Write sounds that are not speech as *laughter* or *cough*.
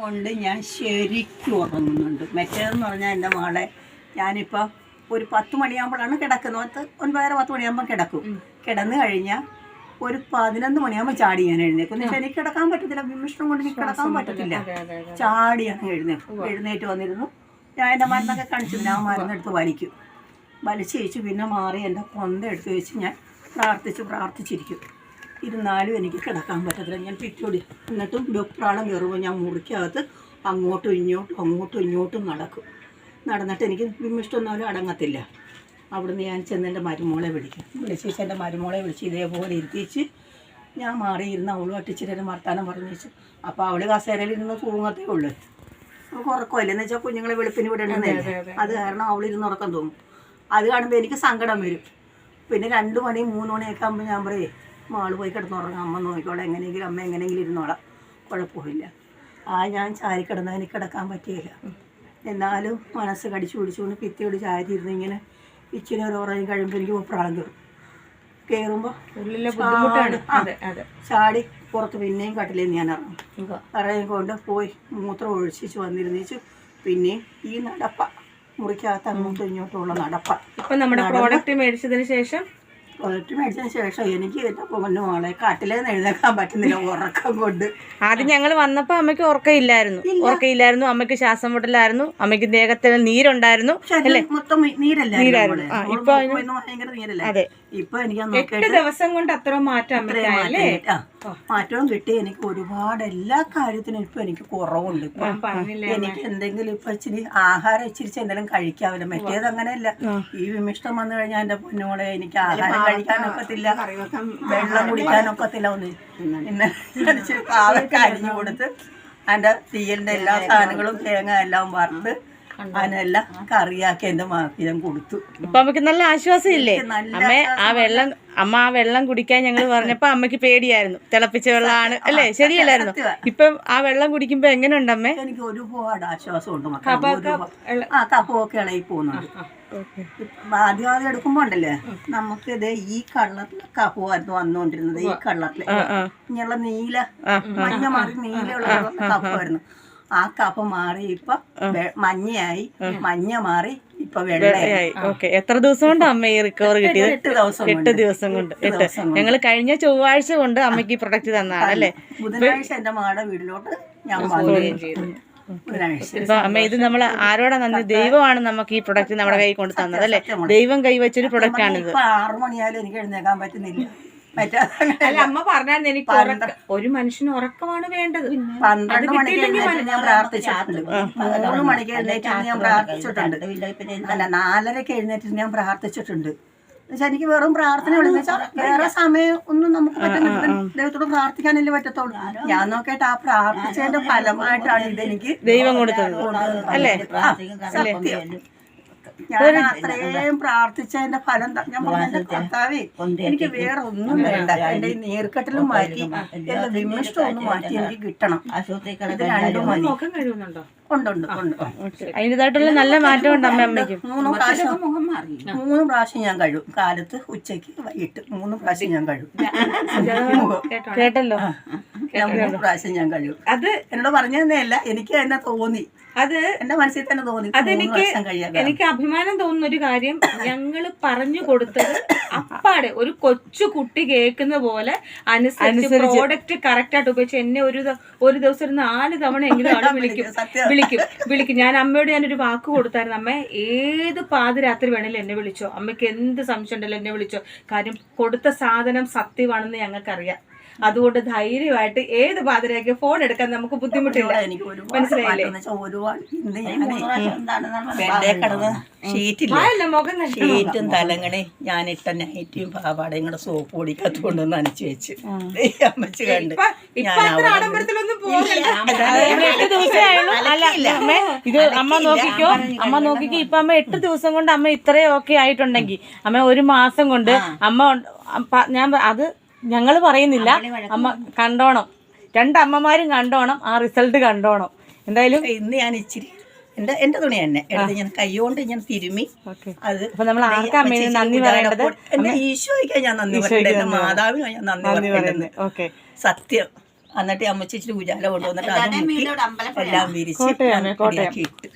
കൊണ്ട് ഞാൻ ശരിക്കും ഉറങ്ങുന്നുണ്ട്. മറ്റേതെന്ന് പറഞ്ഞാൽ എന്റെ മോളെ ഞാനിപ്പോൾ ഒരു പത്ത് മണിയാകുമ്പോഴാണ് കിടക്കുന്നത്. പത്ത് ഒൻപതര പത്ത് മണിയാകുമ്പോൾ കിടക്കും. കിടന്നു കഴിഞ്ഞാൽ ഒരു പതിനൊന്ന് മണിയാകുമ്പോൾ ചാടി ഞാൻ എഴുന്നേക്കും എന്നിട്ട് എനിക്ക് കിടക്കാൻ പറ്റത്തില്ല. വിമിഷ്ടം കൊണ്ട് എനിക്ക് കിടക്കാൻ പറ്റത്തില്ല. ചാടിയാണ് എഴുന്നേക്കും എഴുന്നേറ്റ് വന്നിരുന്നു. ഞാൻ എന്റെ മരുന്നൊക്കെ കാണിച്ചു ഞാൻ മരുന്നെടുത്ത് വലിക്കും. വലിച്ചു വെച്ച് പിന്നെ മാറി എന്റെ കൊന്ത എടുത്ത് വെച്ച് ഞാൻ പ്രാർത്ഥിച്ച് പ്രാർത്ഥിച്ചിരിക്കും. ഇരുന്നാലും എനിക്ക് കിടക്കാൻ പറ്റത്തില്ല. ഞാൻ പിറ്റോടി എന്നിട്ടും വെപ്രാളം കയറുമ്പോൾ ഞാൻ മുറിക്കകത്ത് അങ്ങോട്ടും ഇങ്ങോട്ടും അങ്ങോട്ടും ഇങ്ങോട്ടും നടക്കും. നടന്നിട്ട് എനിക്ക് വിമിഷ്ടൊന്നും അടങ്ങത്തില്ല. അവിടുന്ന് ഞാൻ ചെന്ന് എന്റെ മരുമോളെ വിളിക്കും. വിളിച്ചേച്ച് എന്റെ മരുമോളെ വിളിച്ച് ഇതേപോലെ ഇരുത്തിച്ച് ഞാൻ മാറിയിരുന്ന അവളും അട്ടിച്ചിട്ട് എന്റെ വർത്താനം പറഞ്ഞു വെച്ചു. അപ്പോൾ അവൾ കസേരയിൽ ഇരുന്ന് തൂങ്ങത്തേ ഉള്ളൂ. അപ്പോൾ ഉറക്കമില്ല എന്ന് വെച്ചാൽ കുഞ്ഞുങ്ങളെ വെളുപ്പിന് വിടേണ്ടതല്ലേ അത് കാരണം അവളിരുന്ന് ഉറക്കം തോന്നും അത് കാണുമ്പോൾ എനിക്ക് സങ്കടം വരും. പിന്നെ രണ്ട് മണി മൂന്ന് മണിയൊക്കെ ആകുമ്പോൾ ഞാൻ പറയേ മാൾ പോയി കിടന്നുറങ്ങാം. അമ്മ നോക്കിക്കോളാം. എങ്ങനെയെങ്കിലും അമ്മ എങ്ങനെയെങ്കിലും ഇരുന്നോളാം. കുഴപ്പമില്ല. ആ ഞാൻ ചാരി കിടന്നാൽ എനിക്ക് കിടക്കാൻ പറ്റിയില്ല. എന്നാലും മനസ്സ് കടിച്ചു പിടിച്ചുകൊണ്ട് പിത്തിയോട് ചാരി ഇരുന്ന് ഇങ്ങനെ ഇച്ചിരി ഒരു ഉറങ്ങി കഴിയുമ്പോൾ എനിക്ക് പ്രാളം കയറും കയറുമ്പോൾ ചാടി പുറത്ത് പിന്നെയും കട്ടിലേന്ന് ഞാൻ ഇറങ്ങും. ഇറങ്ങിക്കൊണ്ട് പോയി മൂത്രം ഒഴിച്ചിച്ച് വന്നിരുന്നേച്ചു പിന്നെ ഈ നടപ്പ മുറിക്കകത്ത് അങ്ങോട്ടും ഇങ്ങോട്ടുമുള്ള നടപ്പ. ഇപ്പൊ നമ്മുടെ പ്രോഡക്റ്റ് മേടിച്ചതിന് ശേഷം പ്രോജക്റ്റ് മേടിച്ചതിന് ശേഷം എനിക്ക് എന്റെ പൊന്നു മോളെ എഴുന്നേക്കാൻ പറ്റുന്നില്ല ഉറക്കം കൊണ്ട്. ആദ്യം ഞങ്ങൾ വന്നപ്പോ അമ്മയ്ക്ക് ഉറക്കമില്ലായിരുന്നു. ഉറക്കമില്ലായിരുന്നു. അമ്മയ്ക്ക് ശ്വാസം മുട്ടലായിരുന്നു. അമ്മയ്ക്ക് ദേഹത്തിൽ നീരുണ്ടായിരുന്നു. അല്ലേ? മൊത്തം ഇപ്പൊ ഭയങ്കര നീരല്ലേ? അതെ. ഇപ്പൊ എനിക്ക് എട്ട് ദിവസം കൊണ്ട് അത്ര മാറ്റം മാറ്റവും കിട്ടി. എനിക്ക് ഒരുപാട് എല്ലാ കാര്യത്തിനും ഇപ്പൊ എനിക്ക് കുറവുണ്ട്. ഇപ്പൊ എനിക്ക് എന്തെങ്കിലും ഇപ്പൊ ഇച്ചിരി ആഹാരം ഇച്ചിരി എന്തെങ്കിലും കഴിക്കാവില്ല. മറ്റേത് അങ്ങനെയല്ല ഈ വിമിഷ്ടം വന്നു കഴിഞ്ഞാൽ എന്റെ പൊന്നോളെ എനിക്ക് ആഹാരം കഴിക്കാനൊക്കത്തില്ല വെള്ളം കുടിക്കാനൊക്കത്തില്ല ഒന്ന്. പിന്നെ അവർക്ക് അരിഞ്ഞു കൊടുത്ത് അതിന്റെ തീയലിന്റെ എല്ലാ സാധനങ്ങളും തേങ്ങ എല്ലാം വറുത്ത് അതിനെല്ലാം കറിയാക്കി എന്റെ മാക്കി ഞാൻ കൊടുത്തു. ഇപ്പൊ അമ്മയ്ക്ക് നല്ല ആശ്വാസം ഇല്ലേ നല്ല അമ്മ ആ വെള്ളം അമ്മ ആ വെള്ളം കുടിക്കാൻ ഞങ്ങൾ പറഞ്ഞപ്പോ അമ്മയ്ക്ക് പേടിയായിരുന്നു. തിളപ്പിച്ച വെള്ളമാണ്. അല്ലേ? ശരിയല്ലായിരുന്നു? ഇപ്പൊ ആ വെള്ളം കുടിക്കുമ്പോ എങ്ങനെയുണ്ട് അമ്മേ? എനിക്ക് ഒരുപാട് ആശ്വാസമുണ്ട് ഉണ്ട്. ആ കഫമൊക്കെ ഇളകി പോകുന്നുണ്ട്. ആദ്യം ആദ്യം എടുക്കുമ്പോ ഉണ്ടല്ലേ? നമുക്ക് ഇത് ഈ കളറിൽ കപ്പുമായിരുന്നു വന്നുകൊണ്ടിരുന്നത് ഈ കളറിൽ ഇങ്ങനെയുള്ള നീല മഞ്ഞ മാറി നീലയുള്ള കഫമായിരുന്നു. ആ കപ്പ മാറി ഇപ്പൊ മഞ്ഞയായി. മഞ്ഞ മാറി ഇപ്പൊ വെള്ളയായി. ഓക്കെ. എത്ര ദിവസം കൊണ്ട് അമ്മ ഈ റിക്കവർ കിട്ടിയത്? എട്ട് ദിവസം എട്ട് ദിവസം കൊണ്ട്. എട്ട് ഞങ്ങൾ കഴിഞ്ഞ ചൊവ്വാഴ്ച കൊണ്ട് അമ്മയ്ക്ക് ഈ പ്രൊഡക്റ്റ് തന്നാണ് അല്ലേ? ബുധനാഴ്ച എന്റെ മകളുടെ വീട്ടിലോട്ട് ഞാൻ വന്നു. ചെയ്തു. അമ്മ ഇത് നമ്മൾ ആരോടാ നന്ദി? ദൈവമാണ് നമുക്ക് ഈ പ്രൊഡക്റ്റ് നമ്മുടെ കൈ കൊണ്ട് തന്നത് അല്ലേ? ദൈവം കൈവച്ചൊരു പ്രൊഡക്റ്റ് ആണിത്. ആറു മണിയായാലും എനിക്ക് എഴുന്നേക്കാൻ പറ്റുന്നില്ല. അല്ല അമ്മ പറഞ്ഞാൽ എനിക്ക് ഒരു മനുഷ്യന് ഉറക്കമാണ് വേണ്ടത്. പന്ത്രണ്ട് മണിക്ക് ഞാൻ പ്രാർത്ഥിച്ചിട്ടുണ്ട്. മൂന്ന് മണിക്ക് എഴുന്നേറ്റ് ഞാൻ പ്രാർത്ഥിച്ചിട്ടുണ്ട്. അല്ല നാലരക്ക് എഴുന്നേറ്റ് ഞാൻ പ്രാർത്ഥിച്ചിട്ടുണ്ട്. എന്നുവെച്ചാൽ എനിക്ക് വെറും പ്രാർത്ഥന ഉള്ളൂ. വെച്ചാൽ വേറെ സമയം ഒന്നും നമുക്ക് പറ്റുന്നില്ല. ദൈവത്തോട് പ്രാർത്ഥിക്കാനല്ലേ പറ്റത്തുള്ളൂ. ഞാൻ നോക്കിയിട്ട് ആ പ്രാർത്ഥിച്ചതിന്റെ ഫലമായിട്ടാണ് ഇതെനിക്ക് ദൈവം കൊടുത്തത്. അല്ലേ? സത്യം. ഞാൻ അത്രയും പ്രാർത്ഥിച്ചതിന്റെ ഫലം ഞാൻ പറഞ്ഞ കർത്താവേ എനിക്ക് വേറെ ഒന്നും വേണ്ട. എന്റെ നീർക്കെട്ടലും മാറ്റി എന്റെ വിമിഷ്ടം ഒന്ന് മാറ്റി എനിക്ക് കിട്ടണം. ഇത് രണ്ടും മതി. നോക്കാൻ കഴിയുന്നുണ്ടോ ഉണ്ട് ഉണ്ട് ഉണ്ട്. അതിന്റെതായിട്ടുള്ള നല്ല മാറ്റം ഉണ്ട് അമ്മ അമ്മയ്ക്ക്. മൂന്ന് പ്രാവശ്യം മൂന്ന് പ്രാവശ്യം ഞാൻ കഴുകും കാലത്ത് ഉച്ചയ്ക്ക് വൈകിട്ട് മൂന്ന് പ്രാവശ്യം ഞാൻ കഴുകും. കേട്ടല്ലോ. ഞാൻ മൂന്ന് പ്രാവശ്യം ഞാൻ കഴുകും അത് എന്നോട് പറഞ്ഞതല്ല എനിക്ക് തന്നെ തോന്നി. അത് എന്റെ മനസ്സിൽ തന്നെ തോന്നി. അതെനിക്ക് എനിക്ക് അഭിമാനം തോന്നുന്ന ഒരു കാര്യം ഞങ്ങൾ പറഞ്ഞു കൊടുത്തത് അപ്പാടെ ഒരു കൊച്ചു കുട്ടി കേൾക്കുന്ന പോലെ അനുസരിച്ച് പ്രോഡക്റ്റ് കറക്റ്റ് ആയിട്ട് ഉപയോഗിച്ച് എന്നെ ഒരു ഒരു ദിവസം ഒരു നാല് തവണ എങ്കിലും ആൾ *laughs* വിളിക്കും. സത്യം. വിളിക്കും. വിളിക്കും. ഞാൻ അമ്മയോട് ഞാനൊരു വാക്ക് കൊടുത്തായിരുന്നു. അമ്മ ഏത് പാതിരാത്രി വേണേലും എന്നെ വിളിച്ചോ. അമ്മയ്ക്ക് എന്ത് സംശയം ഉണ്ടല്ലോ എന്നെ വിളിച്ചോ. കാര്യം കൊടുത്ത സാധനം സത്യമാണെന്ന് ഞങ്ങൾക്കറിയാം. അതുകൊണ്ട് ധൈര്യമായിട്ട് ഏത് പാതിരയ്ക്ക് ഫോൺ എടുക്കാൻ നമുക്ക് ബുദ്ധിമുട്ടില്ല. മുഖം ഷീറ്റും തലങ്ങണി ഞാൻ ഇട്ട നൈറ്റിയും പാവാടയും കൂടെ സോപ്പ് പൊടിക്കത്ത് കൊണ്ട് നനച്ചു വെച്ച്. അമ്മച്ച് കണ്ട്. ഇത് അമ്മ നോക്കിക്കോ. അമ്മ നോക്കിക്കോ ഇപ്പൊ അമ്മ എട്ട് ദിവസം കൊണ്ട് അമ്മ ഇത്രയും ഒക്കെ ആയിട്ടുണ്ടെങ്കിൽ. അമ്മ ഒരു മാസം കൊണ്ട് അമ്മ ഞാൻ അത് ഞങ്ങൾ പറയുന്നില്ല. അമ്മ കണ്ടോണം. രണ്ടമ്മമാരും കണ്ടോണം. ആ റിസൾട്ട് കണ്ടോണം. എന്തായാലും ഇന്ന് ഞാൻ ഇച്ചിരി എന്റെ എന്റെ തുണി തന്നെ. എടുത്ത് ഞാൻ കൈകൊണ്ട് ഞാൻ തിരുമി. ഓക്കെ. അത് അപ്പൊ നമ്മൾ നന്ദി പറയേണ്ടത്? എന്റെ ഈശോയ്ക്ക് ഞാൻ നന്ദി പറയുന്നത് എന്റെ മാതാവിനോ ഞാൻ നന്ദി പറയുന്നത് ഓക്കെ. സത്യം. എന്നിട്ട് അമ്മച്ചി പൂജാല ഉജാല കൊണ്ടുവന്നിട്ട് അത് എല്ലാം വിരിച്ച് ഇട്ട്.